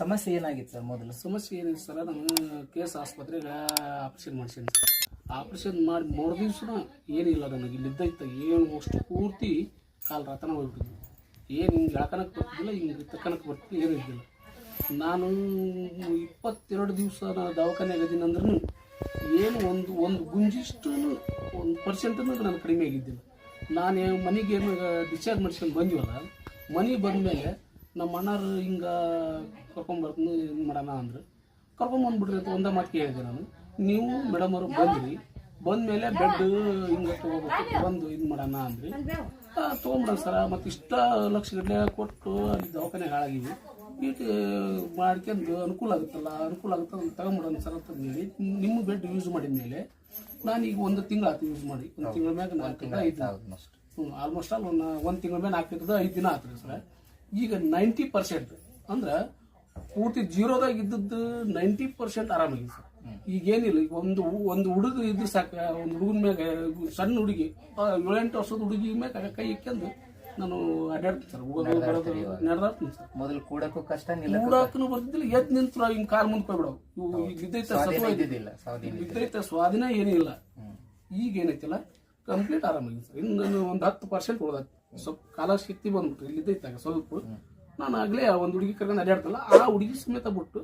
ಸಮಸ್ಯೆ ಏನಾಗಿತ್ತು ಸರ್ ಮೊದಲು? ಸಮಸ್ಯೆ ಏನಿದೆ ಸರ್ ನಾನು ಕೇಸ್ ಆಸ್ಪತ್ರೆಗೆ ಆಪ್ರೇಷನ್ ಮಾಡ್ಸೀನಿ. ಆಪ್ರೇಷನ್ ಮಾಡಿ ಮೂರು ದಿವಸ ಏನಿಲ್ಲ ನನಗೆ. ಇಲ್ಲಿದ್ದೈತೆ ಏನು ಅಷ್ಟು ಪೂರ್ತಿ ಕಾಲು ರತನ ಹೋಗ್ಬಿಟ್ಟಿದ್ವಿ ಏನು ಹಿಂಗೆ ಎಳ್ಕನಕ್ಕೆ ಬರ್ತಿದ್ದಿಲ್ಲ, ಹಿಂಗೆ ತಕ್ಕನಕ್ಕೆ ಬರ್ತಿದ್ದಿಲ್ಲ, ಏನೂ ಇದ್ದಿಲ್ಲ. ನಾನು ಇಪ್ಪತ್ತೆರಡು ದಿವಸ ನಾನು ದವಾಖಾನೆಗೆ ಅದೀನಿ ಅಂದ್ರೂ ಏನು ಒಂದು ಒಂದು ಗುಂಜಿಷ್ಟು ಒಂದು ಪರ್ಸೆಂಟ್ ನಾನು ಕಡಿಮೆ ಆಗಿದ್ದಿಲ್ಲ ನಾನು ಮನೆಗೆ ಏನು ಡಿಸ್ಚಾರ್ಜ್ ಮಾಡಿಸ್ಕೊಂಡು ಬಂದಿವಲ್ಲ ಮನೆಗೆ ಬಂದಮೇಲೆ ನಮ್ಮ ಅಣ್ಣಾರು ಹಿಂಗೆ ಕರ್ಕೊಂಬರ್ತೀನಿ ಇದು ಮಾಡೋಣ ಅಂದ್ರೆ. ಕರ್ಕೊಂಬಂದ್ಬಿಡ್ರಿ ಅಂತ ಒಂದೇ ಮಾತು ಕೇಳಿದೆ ನಾನು. ನೀವು ಮೇಡಮ್ ಅವರು ಬಂದ್ರಿ ಬಂದಮೇಲೆ ಬೆಡ್ ಹಿಂಗೆ ತೊಗೋಬೇಕು ಬಂದು ಇದು ಮಾಡೋಣ ಅಂದ್ರಿ. ತೊಗೊಂಬಿಡೋಣ ಸರ ಮತ್ತು ಇಷ್ಟ ಲಕ್ಷ ಗಟ್ಟಲೆ ಕೊಟ್ಟು ಅಲ್ಲಿ ದವಾಖಾನೆ ಹಾಳಾಗಿದ್ವಿ. ಇಟ್ಟು ಮಾಡ್ಕೊಂಡು ಅನುಕೂಲ ಆಗುತ್ತಲ್ಲ ಅನುಕೂಲ ಆಗುತ್ತೆ ಅದನ್ನು ತಗೊಂಬಿಡೋಣ ಸರ್ ಅಂತ ಹೇಳಿ ನಿಮ್ಮ ಬೆಡ್ ಯೂಸ್ ಮಾಡಿದ ಮೇಲೆ ನಾನು ಈಗ ಒಂದು ತಿಂಗಳು ಆಯ್ತು ಯೂಸ್ ಮಾಡಿ. ಒಂದು ತಿಂಗಳ ಮ್ಯಾಗ ನಾಲ್ಕು ಐದು ಆಲ್ಮೋಸ್ಟ್ ಹ್ಞೂ ಆಲ್ಮೋಸ್ಟ್ ಆಲ್ ಒಂದು ಒಂದು ತಿಂಗಳ ಮೇಲೆ ನಾಲ್ಕೈದು ಐದು ದಿನ ಆಯ್ತು ಸರ್. ಈಗ ನೈಂಟಿ ಪರ್ಸೆಂಟ್ ಅಂದ್ರೆ ಪೂರ್ತಿ ಜೀರೋದಾಗ ಇದ್ದದ್ದು ನೈಂಟಿ ಪರ್ಸೆಂಟ್ ಆರಾಮಾಗಿದೆ ಸರ್. ಈಗ ಏನಿಲ್ಲ ಈಗ ಒಂದು ಒಂದು ಹುಡುಗ ಇದ್ದು ಸಾಕ ಒಂದು ಹುಡುಗನ ಮ್ಯಾಗ ಸಣ್ಣ ಹುಡುಗಿ ಏಳೆಂಟು ವರ್ಷದ ಹುಡುಗಿ ಮ್ಯಾಗ ಕೈ ಇಕ್ಕಂದು ನಾನು ಅಡ್ಡಾಡ್ತೀನಿ ಸರ್. ಹೋಗೋದು ಬರೋದು ನಡೆದಾಡ್ತೀನಿ ಸರ್. ಮೊದಲು ಕೂಡಕ್ಕೂ ಕಷ್ಟ ಬರ್ತಿದ್ದಿಲ್ಲ ಎದ್ ನಿಂತು ಹಿಂಗೆ ಕಾಲು ಮುಂದೆ ಹೋಗ್ಬಿಡವು ಇವು ಇದ್ದೈತೆ ಸ್ವಾಧೀನ ಏನಿಲ್ಲ. ಈಗ ಏನೈತಿಲ್ಲ ಕಂಪ್ಲೀಟ್ ಆರಾಮಾಗಿದೆ ಸರ್. ಇನ್ನೊಂದು ಒಂದು ಹತ್ತು ಪರ್ಸೆಂಟ್ ಉಳ್ದೈತಿ. ಸ್ವಲ್ಪ ಕಾಲ ಶಕ್ತಿ ಬಂದ್ಬಿಟ್ರು. ಇಲ್ಲಿದ್ದೈತಾಗ ಸ್ವಲ್ಪ. ನಾನು ಆಗಲೇ ಒಂದು ಹುಡುಗಿ ಕರ್ಕೊಂಡು ಅಡ್ಡಾಡ್ತಲ್ಲ ಆ ಹುಡುಗಿ ಸಮೇತ ಬಿಟ್ಟು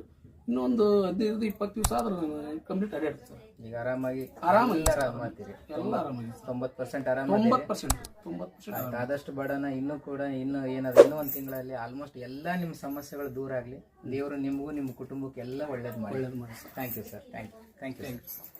ಇನ್ನೊಂದು ಹದಿನೈದು ಇಪ್ಪತ್ತು ದಿವಸ ಆದ್ರೆ ನಾನು ಕಂಪ್ಲೀಟ್ ಅಡ್ಡಾಡ್ತೀನಿ ಸರ್. ಈಗ ಆರಾಮಾಗಿ ಆರಾಮಾಗಿ ಆರಾಮಾಗ್ತೀರಿ ಎಲ್ಲ ಆರಾಮಾಗಿ ತೊಂಬತ್ತು ಪರ್ಸೆಂಟ್ ಆರಾಮ ತೊಂಬತ್ತು ಪರ್ಸೆಂಟ್ ತೊಂಬತ್ತು ಪರ್ಸೆಂಟ್ ಆದಷ್ಟು ಬಡನ ಇನ್ನೂ ಕೂಡ ಇನ್ನು ಏನಾದ್ರು ಇನ್ನೂ ಒಂದು ತಿಂಗಳಲ್ಲಿ ಆಲ್ಮೋಸ್ಟ್ ಎಲ್ಲ ನಿಮ್ಮ ಸಮಸ್ಯೆಗಳು ದೂರ ಆಗಲಿ ದೇವರು ನಿಮಗೂ ನಿಮ್ಮ ಕುಟುಂಬಕ್ಕೆ ಎಲ್ಲ ಒಳ್ಳೇದು ಮಾಡಿ. ಒಳ್ಳೇದು ಮಾಡಿ sir. Thank you sir thank you thank you thank you sir